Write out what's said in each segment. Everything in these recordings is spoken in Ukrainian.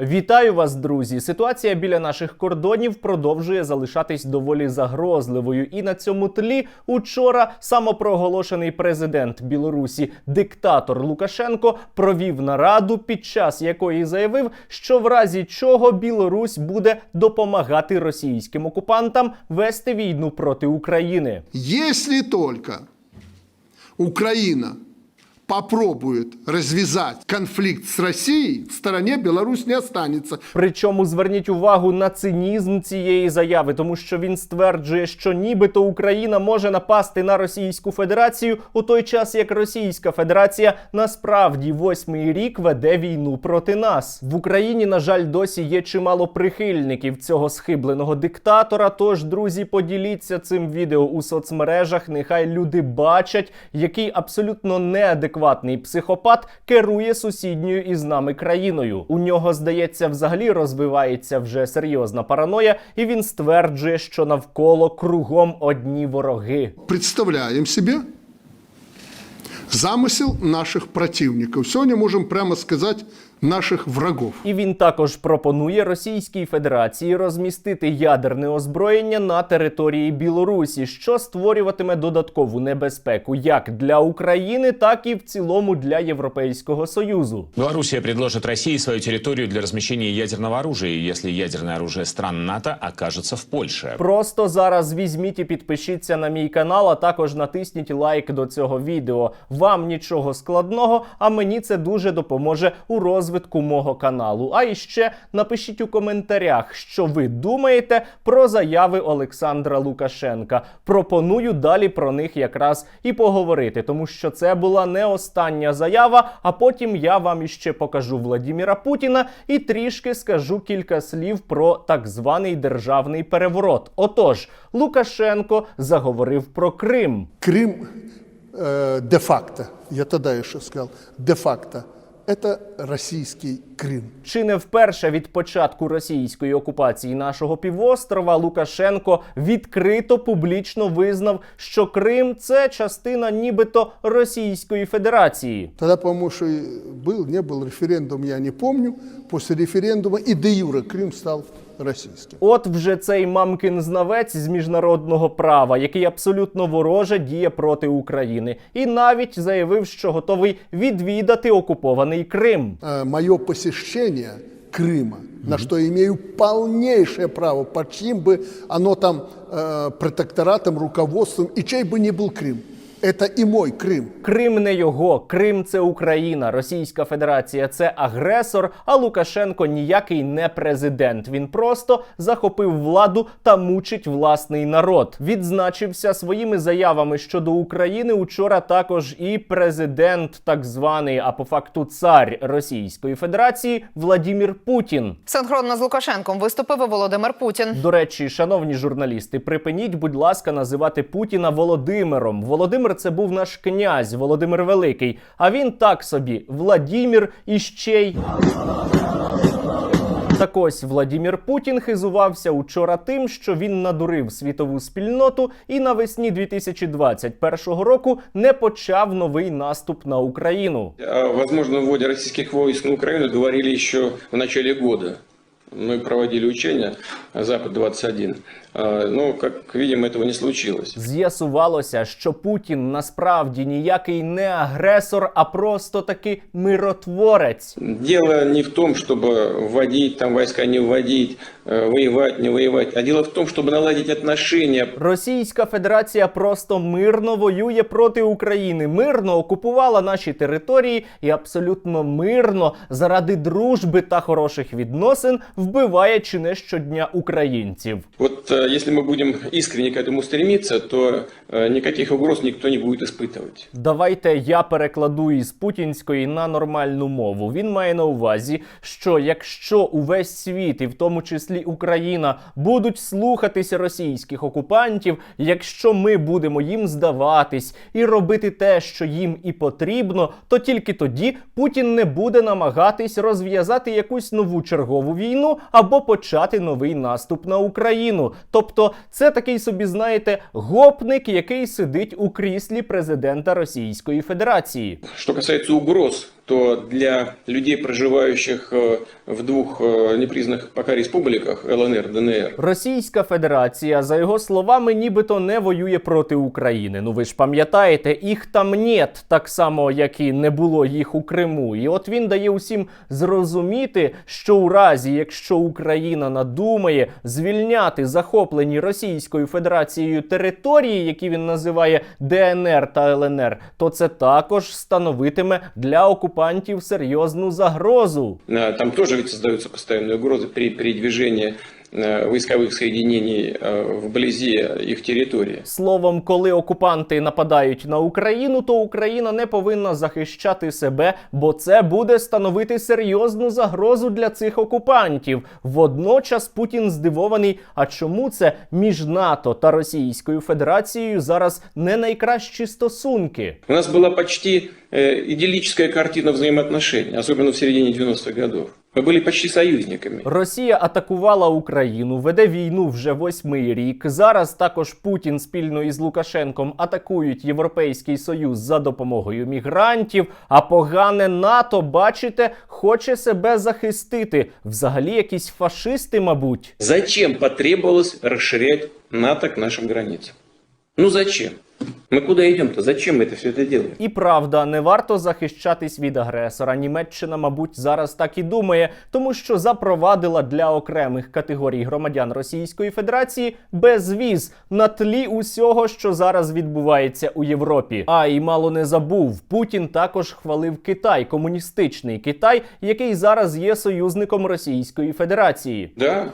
Вітаю вас, друзі! Ситуація біля наших кордонів продовжує залишатись доволі загрозливою. І на цьому тлі учора самопроголошений президент Білорусі, диктатор Лукашенко, провів нараду, під час якої заявив, що в разі чого Білорусь буде допомагати російським окупантам вести війну проти України. Если только Украина попробует развязать конфликт с Россией, в стороне Беларусь не останется. Причому зверніть увагу на цинізм цієї заяви, тому що він стверджує, що нібито Україна може напасти на Російську Федерацію у той час, як Російська Федерація насправді восьмий рік веде війну проти нас. В Україні, на жаль, досі є чимало прихильників цього схибленого диктатора. Тож, друзі, поділіться цим відео у соцмережах. Нехай люди бачать, який абсолютно неадекватний психопат керує сусідньою із нами країною. У нього, здається, взагалі розвивається вже серйозна параноя, і він стверджує, що навколо кругом одні вороги. Представляємо собі замисел наших противників. Сьогодні можемо прямо сказать наших врагов. І він також пропонує Російській Федерації розмістити ядерне озброєння на території Білорусі, що створюватиме додаткову небезпеку як для України, так і в цілому для Європейського союзу. Белоруссия предложит России свою территорию для размещения ядерного оружия, если ядерное оружие стран НАТО окажется в Польше. Просто зараз візьміть і підпишіться на мій канал, а також натисніть лайк до цього відео. Вам нічого складного, а мені це дуже допоможе у розвитку мого каналу. А іще напишіть у коментарях, що ви думаєте про заяви Олександра Лукашенка. Пропоную далі про них якраз і поговорити, тому що це була не остання заява. А потім я вам іще покажу Владіміра Путіна і трішки скажу кілька слів про так званий державний переворот. Отож, Лукашенко заговорив про Крим. Крым э, де-факто, я тогда еще сказал, де-факто, это российский Крым. Чи не вперше від початку російської окупації нашого півострова Лукашенко відкрито публічно визнав, що Крим це частина нібито Російської Федерації. Тогда, по-моему, что и был, не был референдум, я не помню. После референдума и де юре Крым стал российским. От вже цей мамкин знавець з міжнародного права, який абсолютно вороже діє проти України, і навіть заявив, що готовий відвідати окупований Крим. Э, мое посещение Крыма, на что я имею полнейшее право, под чьим бы оно там э, протекторатом, руководством, и чей бы ни был Крым. Это и мой Крым. Крим не його, Крим це Україна. Російська Федерація це агресор. А Лукашенко ніякий не президент. Він просто захопив владу та мучить власний народ. Відзначився своїми заявами щодо України. Учора також і президент, так званий, а по факту цар Російської Федерації Владімір Путін. Синхронно з Лукашенком виступив і Володимир Путін. До речі, шановні журналісти, припиніть, будь ласка, називати Путіна Володимиром. Володимир це був наш князь Володимир Великий. А він так собі Владімір і ще й. Так ось Владімір Путін хизувався учора тим, що він надурив світову спільноту і навесні 2021 року не почав новий наступ на Україну. Возможно, вводі російських військ на Україну говорили ще в початку року. Ми проводили учення запад 21 Ну як видимо, цього не случилось. З'ясувалося, що Путін насправді ніякий не агресор, а просто таки миротворець. Діло не в тому, щоб вводити там війська, не вводити, э, воювати, не воювати, а діло в тому, щоб наладити отношення. Російська Федерація просто мирно воює проти України, мирно окупувала наші території і абсолютно мирно заради дружби та хороших відносин вбиває чи не щодня українців. От э, если мы будем искренне к этому стремиться, то э, никаких угроз никто не будет испытывать. Давайте я перекладу із путінської на нормальну мову. Він має на увазі, що якщо увесь світ, і в тому числі Україна, будуть слухатися російських окупантів, якщо ми будемо їм здаватись і робити те, що їм і потрібно, то тільки тоді Путін не буде намагатись розв'язати якусь нову чергову війну або почати новий наступ на Україну. Тобто, це такий собі, знаєте, гопник, який сидить у кріслі президента Російської Федерації. Що касається угроз то для людей, проживающих э, в двух э, непризнанных пока республиках ЛНР, ДНР, Російська Федерація, за його словами, нібито не воює проти України. Ну ви ж пам'ятаєте, їх там нет, так само як і не було їх у Криму. І от він дає усім зрозуміти, що у разі, якщо Україна надумає звільняти захоплені Російською Федерацією території, які він називає ДНР та ЛНР, то це також становитиме для окупантів серйозну загрозу. э, там тоже ведь создаются постоянные угрозы при передвижении э, войсковых соединений э, вблизи их территории. Словом, коли окупанти нападають на Україну, то Україна не повинна захищати себе, бо це буде становити серйозну загрозу для цих окупантів. Водночас Путін здивований. А чому це між НАТО та Російською Федерацією зараз не найкращі стосунки? У нас была почти э, идиллическая картина взаимоотношений, особенно в середине 90-х годов. Мы были почти союзниками. Росія атакувала Україну, веде війну вже восьмий рік. Зараз також Путін спільно із Лукашенком атакують Європейський Союз за допомогою мігрантів. А погане НАТО, бачите, хоче себе захистити. Взагалі, якісь фашисти, мабуть. Зачем потребовалось расширять НАТО к нашим границам? Ну зачем? Мы куда идем-то? Зачем мы это все это делаем? І правда, не варто захищатись від агресора. Німеччина, мабуть, зараз так і думає, тому що запровадила для окремих категорій громадян Російської Федерації безвіз на тлі усього, що зараз відбувається у Європі. А і мало не забув, Путін також хвалив Китай, комуністичний Китай, який зараз є союзником Російської Федерації. Да,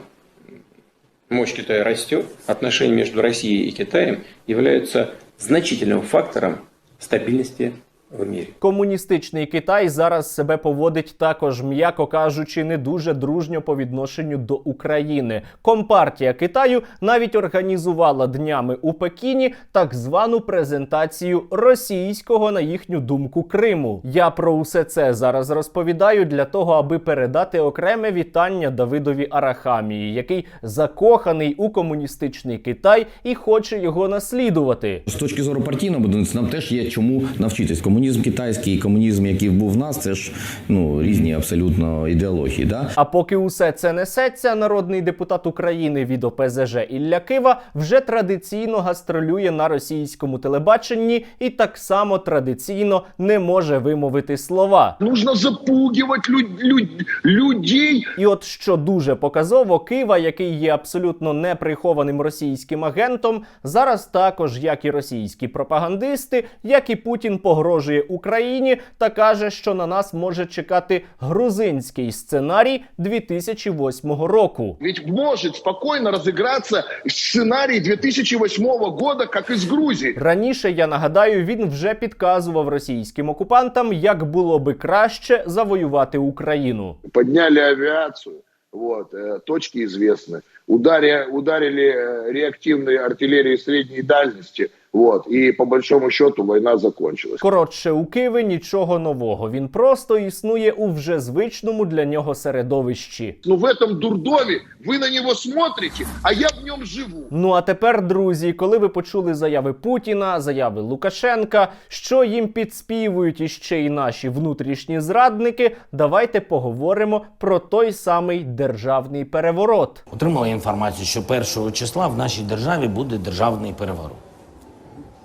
мощь Китая растет. Отношения между Россией и Китаем являются значительным фактором стабильности в мире. Комуністичний Китай зараз себе поводить також, м'яко кажучи, не дуже дружньо по відношенню до України. Компартія Китаю навіть організувала днями у Пекіні так звану презентацію російського, на їхню думку, Криму. Я про усе це зараз розповідаю для того, аби передати окреме вітання Давидові Арахамії, який закоханий у комуністичний Китай і хоче його наслідувати. З точки зору партійного будівництва нам теж є чому навчитись. Комунізм китайський і комунізм, який був в нас, це ж ну різні абсолютно ідеології. Да? А поки усе це несеться, народний депутат України від ОПЗЖ Ілля Кива вже традиційно гастролює на російському телебаченні і так само традиційно не може вимовити слова. Нужно запугивать люд- люд- людей. І от що дуже показово, Кива, який є абсолютно неприхованим російським агентом, зараз також, як і російські пропагандисти, як і Путін погрожує Україні та каже, що на нас може чекати грузинський сценарій 2008 року. Ведь может спокойно разыграться сценарий 2008 года, как из Грузии. Раніше я нагадаю, він вже підказував російським окупантам, як було би краще завоювати Україну. Подняли авиацию. Вот, э, точки известны. Удари, ударили э, реактивной артиллерией средней дальности. Вот, и по большому счету война закончилась. Коротше, у Києві нічого нового. Він просто існує у вже звичному для нього середовищі. Ну в этом дурдоме вы на него смотрите, а я в нем живу. Ну а тепер, друзі, коли ви почули заяви Путіна, заяви Лукашенка, що їм підспівують іще й наші внутрішні зрадники, давайте поговоримо про той самий державний переворот. Отримала інформацію, що 1 числа в нашій державі буде державний переворот.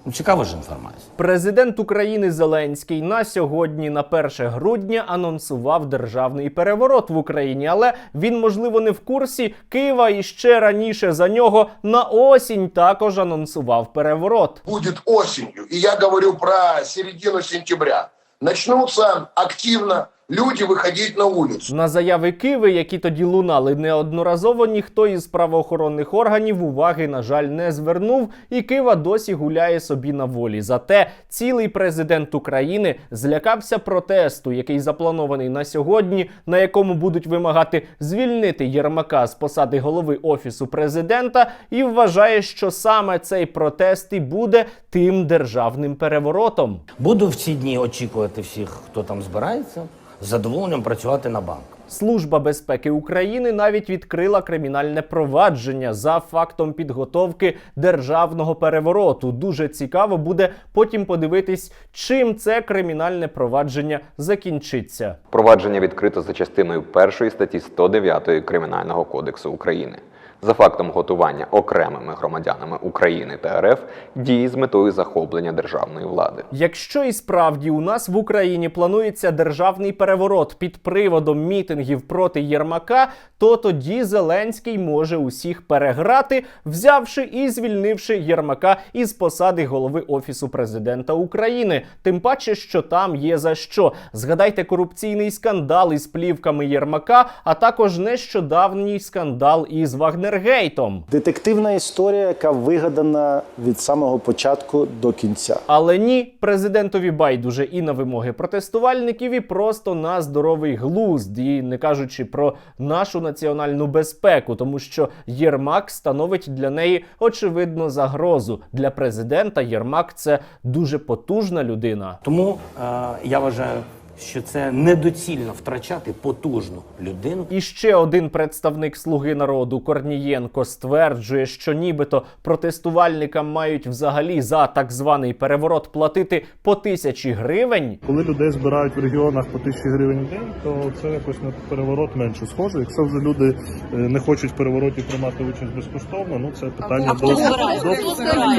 Ну, цікава ж інформація. Президент України Зеленський на сьогодні, на 1 грудня, анонсував державний переворот в Україні, але він, можливо, не в курсі. Києва і ще раніше за нього на осінь також анонсував переворот. будет осенью, и я говорю про середину сентября, начнутся активно люди выходить на улицу. На заяви Киви, які тоді лунали неодноразово, ніхто із правоохоронних органів уваги, на жаль, не звернув, і Кива досі гуляє собі на волі. Зате цілий президент України злякався протесту, який запланований на сьогодні, на якому будуть вимагати звільнити Єрмака з посади голови офісу президента, і вважає, що саме цей протест і буде тим державним переворотом. Буду в ці дні очікувати всіх, хто там збирається, з задоволенням працювати на банк. Служба безпеки України навіть відкрила кримінальне провадження за фактом підготовки державного перевороту. Дуже цікаво буде потім подивитись, чим це кримінальне провадження закінчиться. Провадження відкрито за частиною 1 статті 109 Кримінального кодексу України за фактом готування окремими громадянами України та РФ дії з метою захоплення державної влади. Якщо і справді у нас в Україні планується державний переворот під приводом мітингів проти Єрмака, то тоді Зеленський може усіх переграти, взявши і звільнивши Єрмака із посади голови офісу президента України. Тим паче, що там є за що. Згадайте корупційний скандал із плівками Єрмака, а також нещодавній скандал із Вагнергейтом. Детективна історія, яка вигадана від самого початку до кінця. Але ні, президентові байдуже і на вимоги протестувальників, і просто на здоровий глузд, і не кажучи про нашу національну безпеку, тому що Єрмак становить для неї очевидно загрозу. Для президента Єрмак це дуже потужна людина. Тому е, я вважаю, що це недоцільно втрачати потужну людину. І ще один представник Слуги народу Корнієнко стверджує, що нібито протестувальникам мають взагалі за так званий переворот платити по тисячі гривень. Коли людей збирають в регіонах по тисячі гривень в день, то це якось на переворот менше схоже. Якщо вже люди е, не хочуть в перевороті приймати участь безкоштовно, ну це питання до, до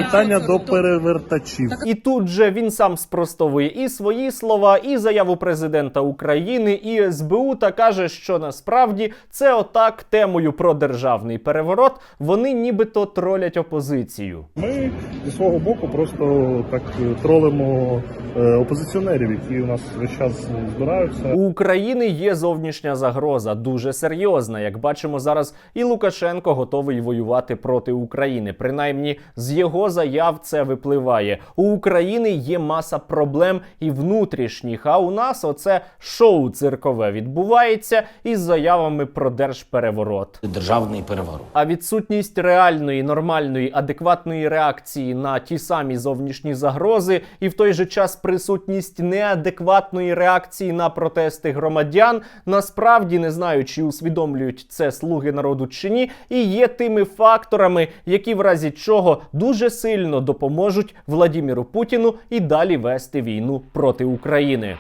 питання до перевертачів. І тут же він сам спростовує і свої слова, і заяву президента України, і СБУ та каже, що насправді це отак темою про державний переворот. Вони нібито тролять опозицію. Ми зі свого боку просто так е, тролимо е, опозиціонерів, які у нас весь час збираються. У України є зовнішня загроза, дуже серйозна. Як бачимо зараз, і Лукашенко готовий воювати проти України. Принаймні з його заяв це випливає. У України є маса проблем і внутрішніх. А у нас оце шоу циркове відбувається із заявами про держпереворот. Державний переворот. А відсутність реальної, нормальної, адекватної реакції на ті самі зовнішні загрози, і в той же час присутність неадекватної реакції на протести громадян, насправді не знаю, чи усвідомлюють це слуги народу чи ні, і є тими факторами, які в разі чого дуже сильно допоможуть Владіміру Путіну і далі вести війну проти України.